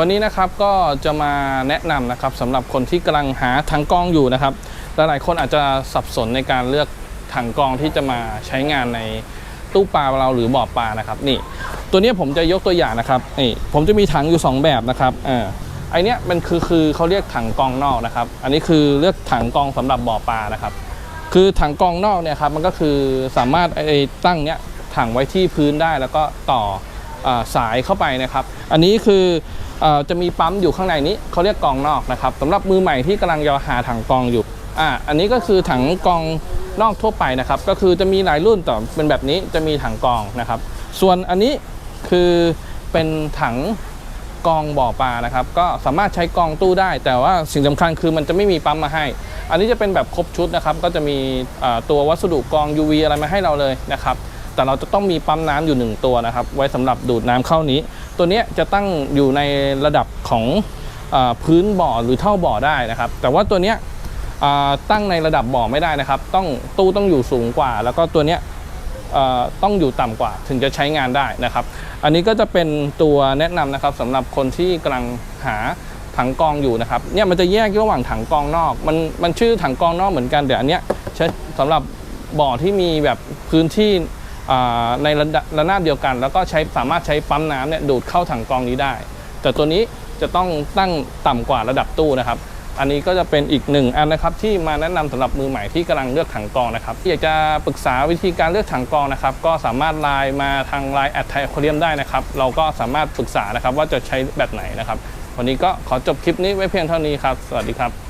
วันนี้นะครับก็จะมาแนะนำนะครับสำหรับคนที่กำลังหาถังกรองอยู่นะครับลหลายๆคนอาจจะสับสนในการเลือกถังกองที่จะมาใช้งานในตู้ปลาเราหรือบ่อปลานะครับนี่ ตัวนี้ผมจะยกตัวอย่างนะครับนี่ผมจะมีถังอยู่ 2 แบบนะครับเออไอเนี้ยมันคือคือเขาเรียกถังกองนอกนะครับ อันนี้คือเลือกถังกองสำหรับบ่อปลานะครับ คือถังกองนอกเนี่ยครับมันก็คือสามารถไอตั้งเนี้ยถังไว้ที่พื้นได้แล้วก็ต่ออสายเข้าไปนะครับ อันนี้คือ จะมีปั๊มอยู่ข้างในนี้เขาเรียกกองนอกนะครับสำหรับมือใหม่ที่กำลังจะหาถังกองอยู่อ่าอันนี้ก็คือถังกองนอกทั่วไปนะครับก็คือจะมีหลายรุ่นแต่เป็นแบบนี้จะมีถังกองนะครับ ส่วนอันนี้คือเป็นถังกองบ่อปลานะครับ ก็สามารถใช้กองตู้ได้ แต่ว่าสิ่งสำคัญคือมันจะไม่มีปั๊มมาให้ อันนี้จะเป็นแบบครบชุดนะครับ ก็จะมีตัววัสดุกอง UV อะไรมาให้เราเลยนะครับ แต่เราจะต้องมีปั๊มน้ำอยู่หนึ่งตัวนะครับ ไว้สำหรับดูดน้ำเข้านี้ ตัวนี้จะตั้งอยู่ในระดับของอพื้นบ่อหรือเท่าบ่อได้นะครับ แต่ว่าตัวนี้ตั้งในระดับบ่อไม่ได้นะครับ ต้องตู้ต้องอยู่สูงกว่า แล้วก็ตัวนี้ต้องอยู่ต่ำกว่าถึงจะใช้งานได้นะครับ อันนี้ก็จะเป็นตัวแนะนำนะครับสำหรับคนที่กำลังหาถังกองอยู่นะครับเนี่ยมันจะแยกระหว่างถังกองนอกมันมันชื่อถังกองนอกเหมือนกันแต่อันเนี้ยใช้สำหรับบ่อที่มีแบบพื้นที่ ในระระนาบเดียวกัน แล้วก็ใช้สามารถใช้ปั๊มน้ำเนี่ยดูดเข้าถังกรองนี้ได้ แต่ตัวนี้จะต้องตั้งต่ำกว่าระดับตู้นะครับ อันนี้ก็จะเป็นอีกหนึ่งอันนะครับที่มาแนะนำสำหรับมือใหม่ที่กำลังเลือกถังกรองนะครับอยากจะปรึกษาวิธีการเลือกถังกรองนะครับ ก็สามารถไลน์มาทางไลน์แอดไทยโคเรียมได้นะครับ เราก็สามารถปรึกษานะครับว่าจะใช้แบบไหนนะครับ วันนี้ก็ขอจบคลิปนี้ไว้เพียงเท่านี้ครับ สวัสดีครับ